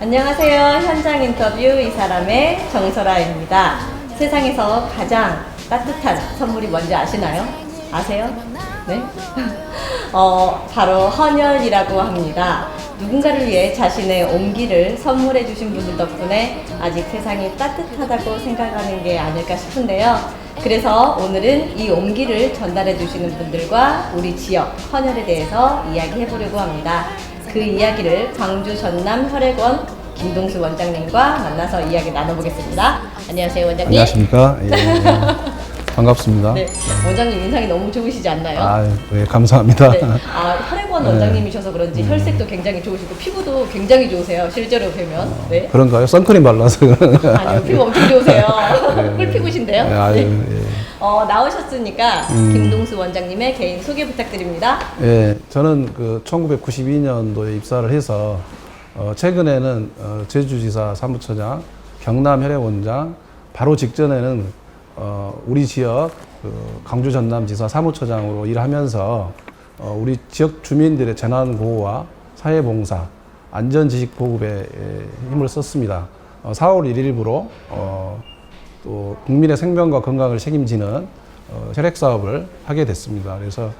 안녕하세요. 현장 인터뷰 이 사람의 정설아입니다. 세상에서 가장 따뜻한 선물이 뭔지 아시나요? 아세요? 네? 어, 바로 헌혈이라고 합니다. 누군가를 위해 자신의 온기를 선물해 주신 분들 덕분에 아직 세상이 따뜻하다고 생각하는 게 아닐까 싶은데요. 그래서 오늘은 이 온기를 전달해 주시는 분들과 우리 지역 헌혈에 대해서 이야기해 보려고 합니다. 그 이야기를 광주 전남 혈액원 김동수 원장님과 만나서 이야기 나눠보겠습니다. 안녕하세요, 원장님. 안녕하십니까. 예, 반갑습니다. 네, 원장님 인상이 너무 좋으시지 않나요? 아, 네, 감사합니다. 네. 아, 혈액원 네. 원장님이셔서 그런지 혈색도 굉장히 좋으시고 피부도 굉장히 좋으세요. 실제로 뵈면. 네. 그런가요? 선크림 발라서. 아니요, 피부 엄청 좋으세요. 네. 꿀피부신데요. 네, 아유, 네. 어, 나오셨으니까 음. 김동수 원장님의 개인 소개 부탁드립니다. 예. 예, 저는 그 1992년도에 입사를 해서 어, 최근에는 어, 제주지사 사무처장, 경남 혈액원장, 바로 직전에는 어, 우리 지역 그 강주 전남지사 사무처장으로 일하면서 어, 우리 지역 주민들의 재난 보호와 사회봉사, 안전지식 보급에 예, 힘을 썼습니다. 어, 4월 1일부로 어, 또 국민의 생명과 건강을 책임지는 어, 혈액 사업을 하게 됐습니다. 그래서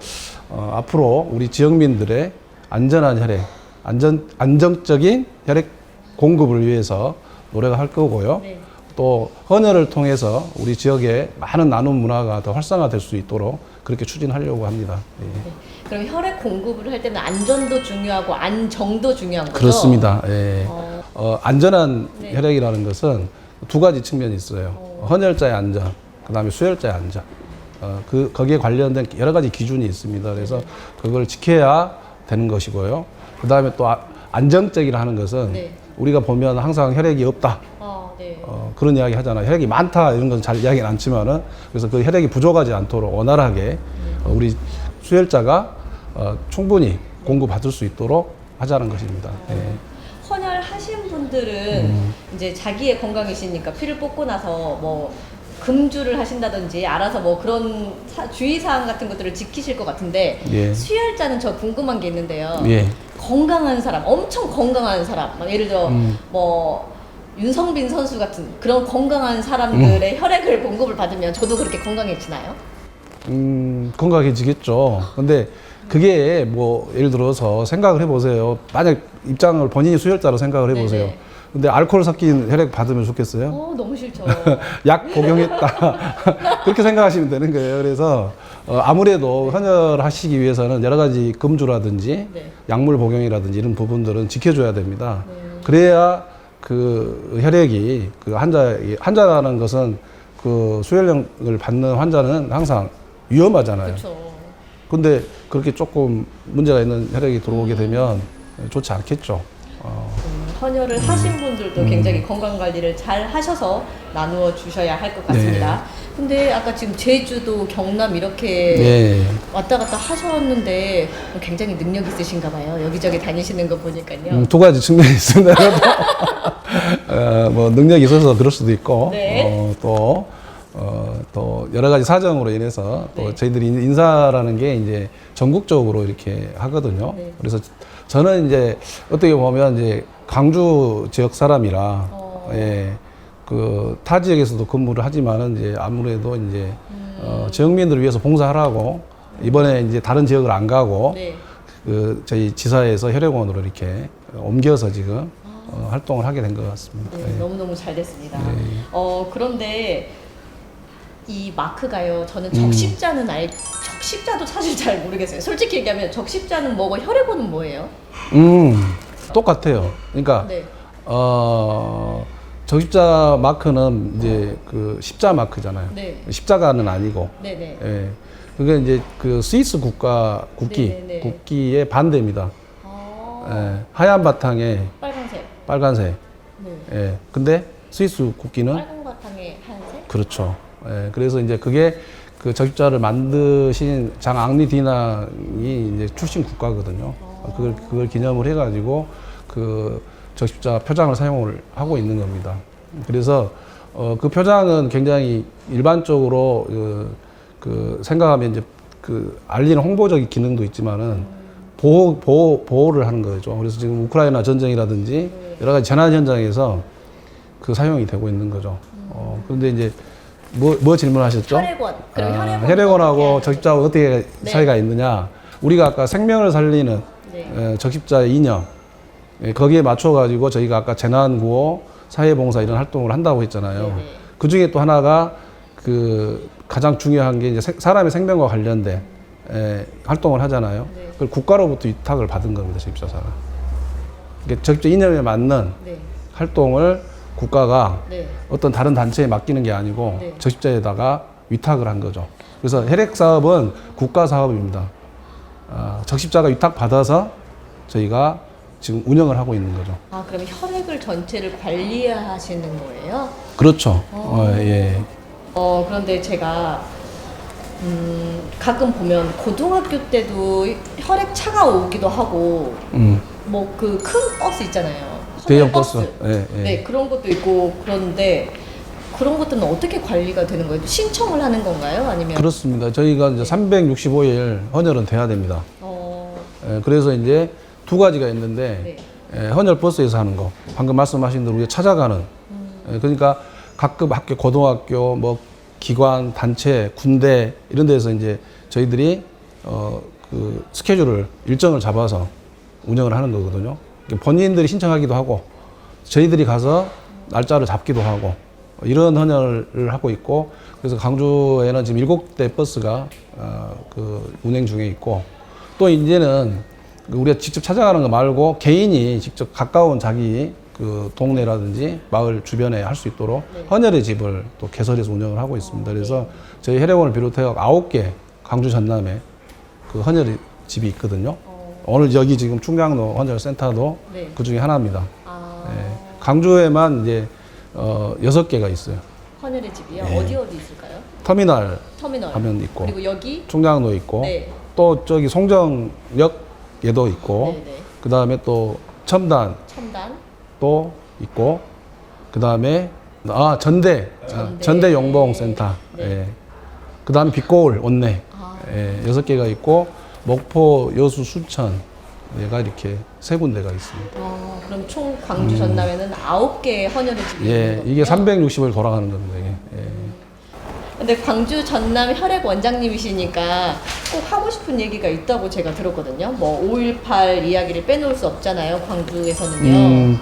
어, 앞으로 우리 지역민들의 안전한 혈액, 안전 안정적인 혈액 공급을 위해서 노력을 할 거고요. 네. 또 헌혈을 통해서 우리 지역의 많은 나눔 문화가 더 활성화될 수 있도록 그렇게 추진하려고 합니다. 예. 네. 그럼 혈액 공급을 할 때는 안전도 중요하고 안정도 중요한 거죠? 그렇습니다. 예. 어, 어, 안전한 네. 혈액이라는 것은 두 가지 측면이 있어요. 헌혈자의 안전, 그 다음에 수혈자의 안전. 어, 그, 거기에 관련된 여러 가지 기준이 있습니다. 그래서 그걸 지켜야 되는 것이고요. 그 다음에 또 아- 안정적이라 하는 것은 네. 우리가 보면 항상 혈액이 없다. 어, 네. 어, 그런 이야기 하잖아요. 혈액이 많다 이런 건 잘 이야기는 않지만은 그래서 그 혈액이 부족하지 않도록 원활하게 어, 우리 수혈자가 어, 충분히 공급받을 수 있도록 하자는 것입니다. 예. 분들은 음. 이제 자기의 건강이시니까 피를 뽑고 나서 뭐 금주를 하신다든지 알아서 뭐 그런 사- 주의사항 같은 것들을 지키실 것 같은데 예. 수혈자는 저 궁금한 게 있는데요. 예. 건강한 사람, 엄청 건강한 사람, 막 예를 들어 음. 뭐 윤성빈 선수 같은 그런 건강한 사람들의 음. 혈액을 공급을 받으면 저도 그렇게 건강해지나요? 음, 건강해지겠죠. 근데 그게 뭐 예를 들어서 생각을 해보세요. 만약 입장을 본인이 수혈자로 생각을 해보세요. 네네. 근데 알코올 섞인 혈액 받으면 좋겠어요? 어 너무 싫죠. 약 복용했다. 그렇게 생각하시면 되는 거예요. 그래서 어, 아무래도 헌혈하시기 위해서는 여러 가지 금주라든지 네. 약물 복용이라든지 이런 부분들은 지켜줘야 됩니다. 네. 그래야 그 혈액이 그 환자 환자라는 것은 그 수혈량을 받는 환자는 항상 위험하잖아요. 그렇죠. 근데 그렇게 조금 문제가 있는 혈액이 들어오게 되면 좋지 않겠죠. 어, 음, 헌혈을 하신 분들도 굉장히 건강 관리를 잘 하셔서 나누어 주셔야 할 것 같습니다. 근데 아까 지금 제주도 경남 이렇게 네. 왔다 갔다 하셨는데 굉장히 능력 있으신가 봐요. 여기저기 다니시는 거 보니까요. 음, 두 가지 측면이 있습니다. 어, 뭐 능력이 있어서 그럴 수도 있고 네. 어, 또, 어, 또 여러 가지 사정으로 인해서 또 네. 저희들이 인- 인사라는 게 이제 전국적으로 이렇게 하거든요. 네. 그래서 저는 이제 어떻게 보면 이제 강주 지역 사람이라 어. 예, 그 타 지역에서도 근무를 하지만은 이제 아무래도 이제 음. 어, 지역민들을 위해서 봉사하라고 이번에 이제 다른 지역을 안 가고 네. 그 저희 지사에서 혈액원으로 이렇게 옮겨서 지금 어, 활동을 하게 된 것 같습니다. 네, 네. 너무너무 잘 됐습니다. 네. 어, 그런데 이 마크가요. 저는 음. 적십자는 알, 적십자도 사실 잘 모르겠어요. 솔직히 얘기하면 적십자는 뭐고 혈액원은 뭐예요? 음, 똑같아요. 그러니까 네. 어, 적십자 마크는 이제 그 십자 마크잖아요. 네. 십자가는 아니고, 네 네. 예. 그게 이제 그 스위스 국가 국기 네네네. 국기의 반대입니다. 아, 예. 하얀 바탕에 빨간색. 빨간색. 네. 예. 근데 스위스 국기는 빨간 바탕에 하얀색? 그렇죠. 예, 그래서 이제 그게 그 적십자를 만드신 장 앙리 디낭이 이제 출신 국가거든요. 그걸 그걸 기념을 해가지고 그 적십자 표장을 사용을 하고 있는 겁니다. 그래서 어, 그 표장은 굉장히 일반적으로 그, 그 생각하면 이제 그 알리는 홍보적인 기능도 있지만은 보호, 보호, 보호를 하는 거죠. 그래서 지금 우크라이나 전쟁이라든지 여러 가지 재난 현장에서 그 사용이 되고 있는 거죠. 어, 그런데 이제 뭐, 뭐 질문하셨죠? 혈액원. 그럼 아, 혈액원 혈액원하고 적십자하고 어떻게 네. 차이가 있느냐? 우리가 아까 생명을 살리는 네. 에, 적십자의 이념 예, 거기에 맞춰 가지고 저희가 아까 재난구호, 사회봉사 이런 활동을 한다고 했잖아요. 네네. 그 중에 또 하나가 그 가장 중요한 게 이제 세- 사람의 생명과 관련된 에, 활동을 하잖아요. 네. 그걸 국가로부터 위탁을 받은 겁니다, 적십자사가. 적십자 이념에 맞는 네. 활동을 국가가 네. 어떤 다른 단체에 맡기는 게 아니고 네. 적십자에다가 위탁을 한 거죠. 그래서 혈액 사업은 국가 사업입니다. 아, 적십자가 위탁 받아서 저희가 지금 운영을 하고 있는 거죠. 아, 그럼 혈액을 전체를 관리하시는 거예요? 그렇죠. 어, 예. 어, 그런데 제가 음, 가끔 보면 고등학교 때도 혈액 차가 오기도 하고 음, 뭐 그 큰 버스 있잖아요. 대형 혈액 버스. 예, 예. 네, 그런 것도 있고 그런데 그런 것들은 어떻게 관리가 되는 거예요? 신청을 하는 건가요? 아니면 그렇습니다. 저희가 이제 365일 헌혈은 돼야 됩니다. 어, 예, 그래서 이제 두 가지가 있는데 네. 예, 헌혈 버스에서 하는 거. 방금 말씀하신 대로 우리가 찾아가는. 예, 그러니까 각급 학교, 고등학교, 뭐 기관, 단체, 군대 이런 데서 이제 저희들이 어, 그 스케줄을 일정을 잡아서 운영을 하는 거거든요. 본인들이 신청하기도 하고 저희들이 가서 날짜를 잡기도 하고 이런 헌혈을 하고 있고 그래서 강주에는 지금 일곱 대 버스가 어, 그 운행 중에 있고 또 이제는 그 우리가 직접 찾아가는 거 말고 개인이 직접 가까운 자기 그 동네라든지 마을 주변에 할 수 있도록 네. 헌혈의 집을 또 개설해서 운영을 하고 있습니다. 그래서 저희 혈액원을 비롯해 아홉 개 강주 전남에 그 헌혈의 집이 있거든요. 어, 오늘 여기 지금 충량로 헌혈센터도 네. 그 중에 하나입니다. 아, 예. 강주에만 이제 어, 여섯 개가 있어요. 헌혈의 집이요? 네. 어디 어디 있을까요? 터미널 터미널. 하면 있고 그리고 여기 충량로 있고 네. 또 저기 송정역에도 있고 네, 네. 그 다음에 또 첨단 첨단. 또 있고 그 다음에 아 전대 전대. 전대 용봉센터 네. 예. 그 다음에 빛고울 온내 아, 예, 여섯 개가 있고 목포 여수 순천 얘가 이렇게 세 군데가 있습니다. 어, 그럼 총 광주 전남에는 아홉 개의 헌혈의 집이 예, 있는 이게 거군요? 360을 돌아가는 겁니다. 이게. 예. 근데 광주 전남 혈액 원장님이시니까 꼭 하고 싶은 얘기가 있다고 제가 들었거든요. 뭐 5.18 이야기를 빼놓을 수 없잖아요. 광주에서는요. 음,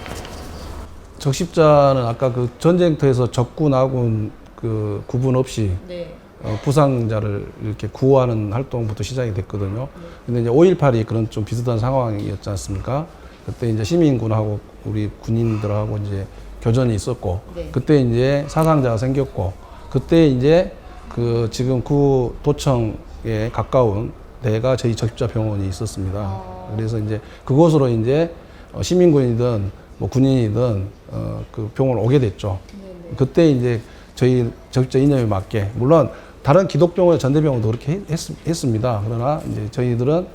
적십자는 아까 그 전쟁터에서 적군 아군 그 구분 없이 네. 어, 부상자를 이렇게 구호하는 활동부터 시작이 됐거든요. 근데 이제 5.18이 그런 좀 비슷한 상황이었지 않습니까? 그때 이제 시민군하고 우리 군인들하고 이제 교전이 있었고, 네. 그때 이제 사상자가 생겼고, 그때 이제 그 지금 구 도청에 가까운 데가 저희 적십자 병원이 있었습니다. 어. 그래서 이제 그곳으로 이제 어, 시민군이든 뭐 군인이든 어, 그 병원을 오게 됐죠. 네네. 그때 이제 저희 적자 이념에 맞게 물론 다른 기독병원 전대병원도 그렇게 했, 습니다 그러나 이제 저희들은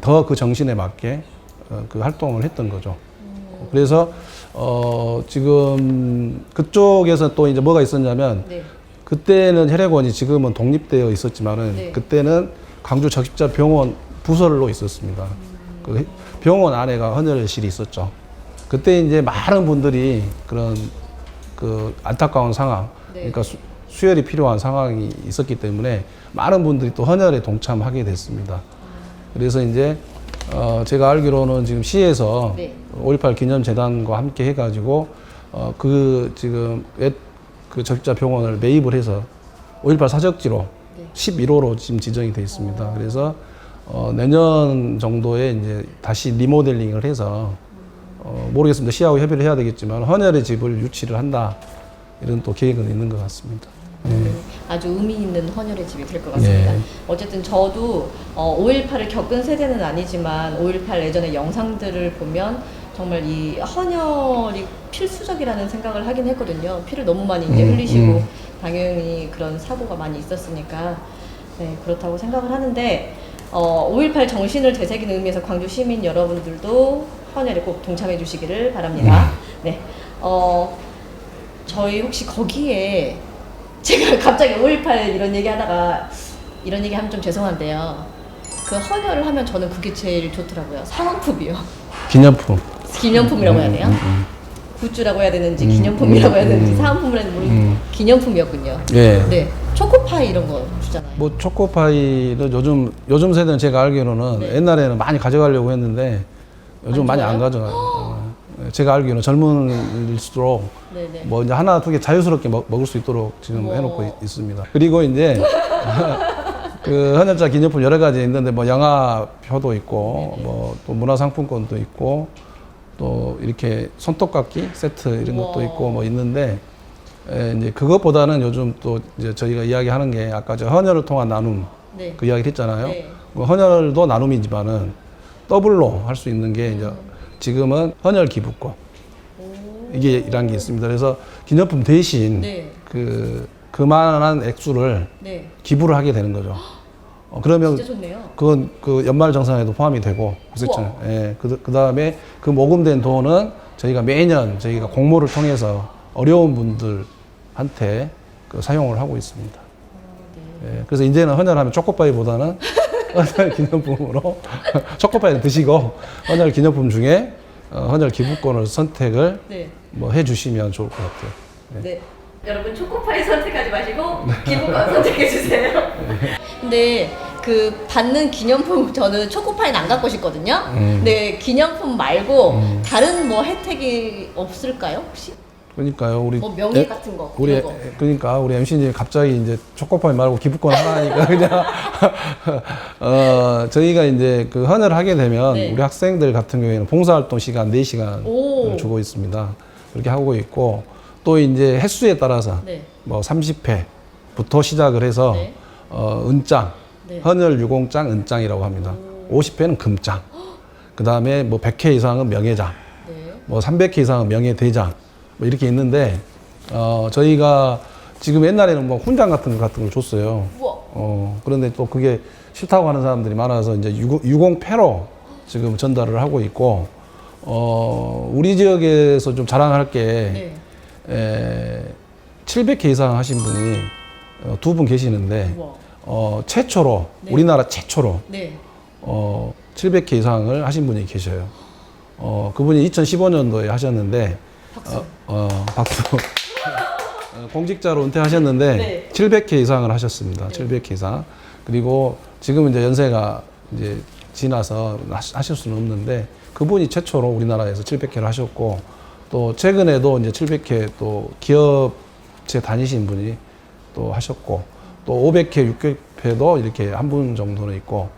더 그 정신에 맞게 어, 그 활동을 했던 거죠. 그래서 어 지금 그쪽에서 또 이제 뭐가 있었냐면 네. 그때는 혈액원이 지금은 독립되어 있었지만은 네. 그때는 광주 적십자 병원 부설로 있었습니다. 그 병원 안에가 헌혈실이 있었죠. 그때 이제 많은 분들이 그런 그 안타까운 상황, 네. 그러니까 수, 수혈이 필요한 상황이 있었기 때문에 많은 분들이 또 헌혈에 동참하게 됐습니다. 그래서 이제 어 제가 알기로는 지금 시에서 네. 5.18 기념재단과 함께 해가지고 어 그 지금 옛그 적자 병원을 매입을 해서 5.18 사적지로 네. 11호로 지금 지정이 되어 있습니다. 그래서 어 내년 정도에 이제 다시 리모델링을 해서 어 모르겠습니다. 시하고 협의를 해야 되겠지만 헌혈의 집을 유치를 한다 이런 또 계획은 있는 것 같습니다. 네. 아주 의미 있는 헌혈의 집이 될 것 같습니다. 네. 어쨌든 저도 어, 5.18을 겪은 세대는 아니지만 5.18 예전의 영상들을 보면 정말 이 헌혈이 필수적이라는 생각을 하긴 했거든요. 피를 너무 많이 이제 음, 흘리시고 음. 당연히 그런 사고가 많이 있었으니까 네, 그렇다고 생각을 하는데 어, 5.18 정신을 되새기는 의미에서 광주 시민 여러분들도 헌혈에 꼭 동참해 주시기를 바랍니다. 네. 어, 저희 혹시 거기에 제가 갑자기 5.18 이런 얘기 하다가 이런 얘기 하면 좀 죄송한데요. 그 헌혈을 하면 저는 그게 제일 좋더라고요. 사은품이요. 기념품. 기념품이라고 해야 돼요? 굿즈라고 해야 되는지 기념품이라고 해야 되는지 음. 사은품이라 해야 되는지 음. 기념품이었군요. 예. 네. 초코파이 이런 거 주잖아요. 뭐 초코파이는 요즘 요즘 세대는 제가 알기로는 네. 옛날에는 많이 가져가려고 했는데 요즘 안 많이? 안 가져가요. 어, 제가 알기로는 젊은일수록 네네. 뭐 이제 하나 두 개 자유스럽게 먹, 먹을 수 있도록 지금 우와. 해놓고 있, 있습니다. 그리고 이제 그 헌혈자 기념품 여러 가지 있는데 뭐 영화표도 있고 네네. 뭐또 문화상품권도 있고 또 이렇게 손톱깎이 세트 이런 것도. 있고 뭐 있는데 에, 이제 그것보다는 요즘 또 이제 저희가 이야기하는 게 아까 저 헌혈을 통한 나눔 네. 그 이야기를 했잖아요. 네. 그 헌혈도 나눔이지만은 더블로 할 수 있는 게 이제 지금은 헌혈 기부권 오. 이게 이란 게 있습니다. 그래서 기념품 대신 네. 그 그만한 액수를 네. 기부를 하게 되는 거죠. 어, 그러면 진짜 좋네요. 그건 그 연말 정산에도 포함이 되고 국세청. 예. 그, 그 다음에 그 모금된 돈은 저희가 매년 저희가 공모를 통해서 어려운 분들한테 그 사용을 하고 있습니다. 예. 그래서 이제는 헌혈하면 초코파이보다는 헌혈 기념품으로 초코파이를 드시고 헌혈 기념품 중에 어, 헌혈 기부권을 선택을 네. 뭐 해주시면 좋을 것 같아요. 네. 여러분 초코파이 선택하지 마시고 기부권 선택해 주세요. 근데 그 받는 기념품 저는 초코파이는 안 갖고 싶거든요. 음. 근데 기념품 말고 음. 다른 뭐 혜택이 없을까요 혹시? 그러니까요, 우리 뭐 명예 에- 같은 거 우리 이런 거. 애- 그러니까 우리 MC님 갑자기 이제 초코파이 말고 기부권 하나 하니까 그냥 어 저희가 이제 그 헌혈을 하게 되면 네. 우리 학생들 같은 경우에는 봉사활동 시간 4시간을 오. 주고 있습니다. 그렇게 하고 있고 또 이제 횟수에 따라서 네. 뭐 30회부터 시작을 해서 네. 어 은장, 네. 헌혈 유공장 은장이라고 합니다. 50회는 금장. 그 다음에 뭐 100회 이상은 명예장. 네. 뭐 300회 이상은 명예대장 뭐 이렇게 있는데 어 저희가 지금 옛날에는 뭐 훈장 같은 거 같은 걸 줬어요. 우와. 어 그런데 또 그게 싫다고 하는 사람들이 많아서 이제 유공, 유공패로 지금 전달을 하고 있고 어 우리 지역에서 좀 자랑할 게 네. 에, 700회 이상 하신 분이 어, 두 분 계시는데 우와. 어 최초로 네. 우리나라 최초로 네. 어, 700회 이상을 하신 분이 계셔요. 어, 그분이 2015년도에 하셨는데, 박수. 어, 어, 박수. 어, 공직자로 은퇴하셨는데, 네. 700회 이상을 하셨습니다. 700회 이상. 그리고 지금은 이제 연세가 이제 지나서 하실 수는 없는데, 그분이 최초로 우리나라에서 700회를 하셨고, 또 최근에도 이제 700회 또 기업체 다니신 분이 또 하셨고, 또 500회, 600회도 이렇게 한 분 정도는 있고,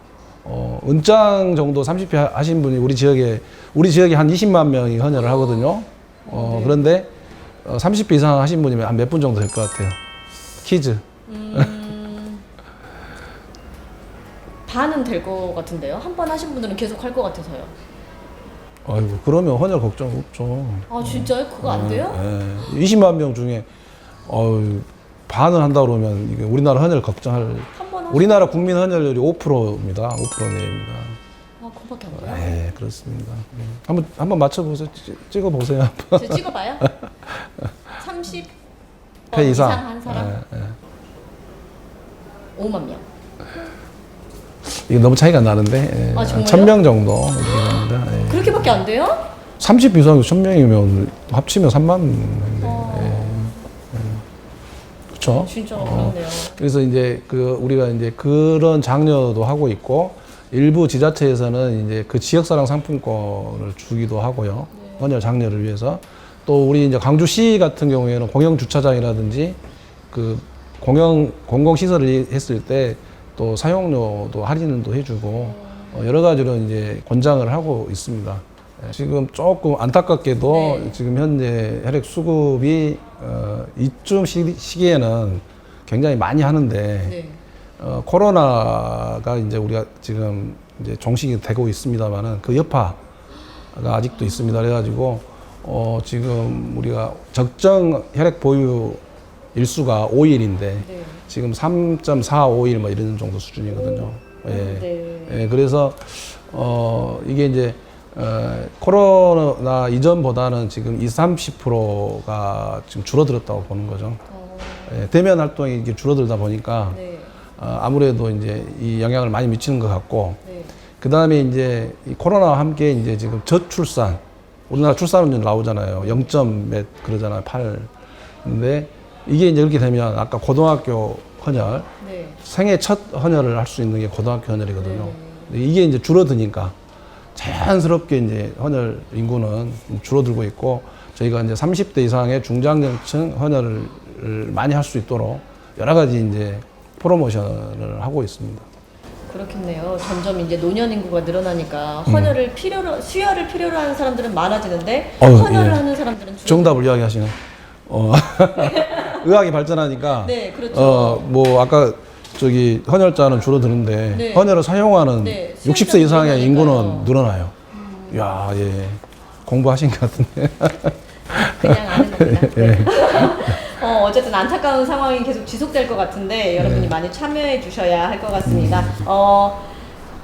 어, 은장 정도 30회 하신 분이 우리 지역에, 우리 지역에 한 20만 명이 헌혈을 하거든요. 어, 네. 그런데 어, 30회 이상 하신 분이면 한 몇 분 정도 될 것 같아요. 퀴즈. 음. 반은 될 것 같은데요. 한 번 하신 분들은 계속 할 것 같아서요. 아이고, 그러면 헌혈 걱정 없죠. 아 진짜요? 그거 안 돼요? 예, 20만 명 중에, 어유 반을 한다 그러면 이게 우리나라 헌혈 걱정할, 한번 하시. 우리나라 국민 헌혈률이 5%입니다. 5% 내입니다. 아 그거밖에 안 돼요? 네, 그렇습니다. 음. 한번, 한번 맞춰보세요. 찍- 찍어 보세요. 저 찍어봐요. 30회 이상. 한 사람 예, 예. 5만 명. 이게 너무 차이가 나는데 예, 아, 정말요? 1000명 정도 이렇게 됩니다. 예. 그렇게밖에 안 돼요? 30 이상이 1000명이면 합치면 3만 명인데 어, 그렇죠? 진짜 그렇네요. 그래서 이제 그 우리가 이제 그런 장려도 하고 있고 일부 지자체에서는 이제 그 지역사랑 상품권을 주기도 하고요. 네. 헌혈 장려를 위해서 또 우리 이제 광주시 같은 경우에는 공영 주차장이라든지 그 공영 공공 시설을 했을 때 또 사용료도 할인도 해주고 어, 여러 가지로 이제 권장을 하고 있습니다. 예, 지금 조금 안타깝게도 네. 지금 현재 혈액 수급이 어, 이쯤 시, 시기에는 굉장히 많이 하는데 네. 어, 코로나가 이제 우리가 지금 이제 종식이 되고 있습니다만은 그 여파가 아직도 있습니다. 그래가지고 어, 지금 우리가 적정 혈액 보유 일수가 5일인데 네. 지금 3.45일 뭐 이런 정도 수준이거든요. 예. 네. 예, 그래서 어 이게 이제 어, 코로나 이전보다는 지금 20, 30%가 지금 줄어들었다고 보는 거죠. 어, 예, 대면 활동이 이게 줄어들다 보니까 네. 어, 아무래도 이제 이 영향을 많이 미치는 것 같고 네. 그 다음에 이제 이 코로나와 함께 이제 지금 저출산 우리나라 출산율 나오잖아요. 0점 몇 그러잖아요. 8. 근데 이게 이제 이렇게 되면 아까 고등학교 헌혈 네. 생애 첫 헌혈을 할 수 있는 게 고등학교 헌혈이거든요. 근데 이게 이제 줄어드니까 자연스럽게 이제 헌혈 인구는 줄어들고 있고 저희가 이제 30대 이상의 중장년층 헌혈을 많이 할 수 있도록 여러 가지 이제 프로모션을 하고 있습니다. 그렇겠네요. 점점 이제 노년 인구가 늘어나니까 헌혈을 필요로 수혈을 필요로 하는 사람들은 많아지는데 음. 어휴, 헌혈을 예. 하는 사람들은 줄. 정답을 이야기하시네. 어, 의학이 발전하니까 네, 그렇죠. 어, 뭐 아까 저기 헌혈자는 줄어드는데 네. 헌혈을 사용하는 네, 60세 수요자가 이상의 인구는. 늘어나요. 야, 예. 공부하신 것 같은데. 그냥 아는 겁니다. 예. 네. 어, 어쨌든 안타까운 상황이 계속 지속될 것 같은데 여러분이 많이 참여해 주셔야 할 것 같습니다. 어,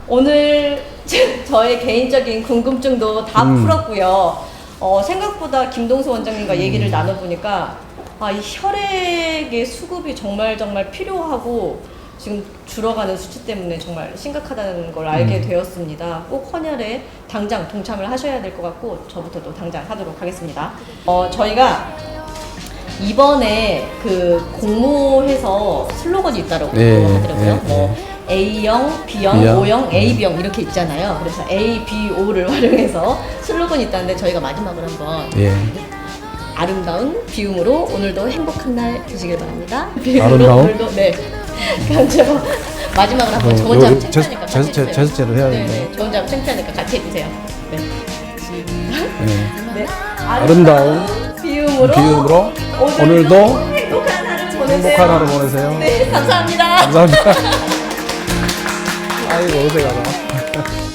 오늘 저의 개인적인 궁금증도 다 풀었고요. 어, 생각보다 김동수 원장님과 얘기를 나눠보니까 아, 이 혈액의 수급이 정말 정말 필요하고 지금 줄어가는 수치 때문에 정말 심각하다는 걸 알게 되었습니다. 꼭 헌혈에 당장 동참을 하셔야 될 것 같고 저부터도 당장 하도록 하겠습니다. 어, 저희가 이번에 그 공모해서 슬로건이 있다고 네, 하더라고요. 네, 뭐 A형, B형, B형. O형, AB형 이렇게 있잖아요. 그래서 A, B, O를 활용해서 슬로건이 있다는데 저희가 마지막으로 한번 예. 아름다운 비움으로 오늘도 행복한 날 되시길 바랍니다. 비움으로 아름다운? 오늘도 네. 그럼 저 마지막으로 한번 저 혼자 요- 요 창피하니까 제스- 같이 제스- 해주세요. 제스처를 해야 네, 되는데. 네. 저 혼자 창피하니까 같이 해주세요. 네. 예. 네. 아름다운 비움으로, 비움으로 오늘도, 오늘도 행복한 하루 보내세요. 행복한 하루 보내세요. 네, 감사합니다. 감사합니다. 아이고, 어색하다.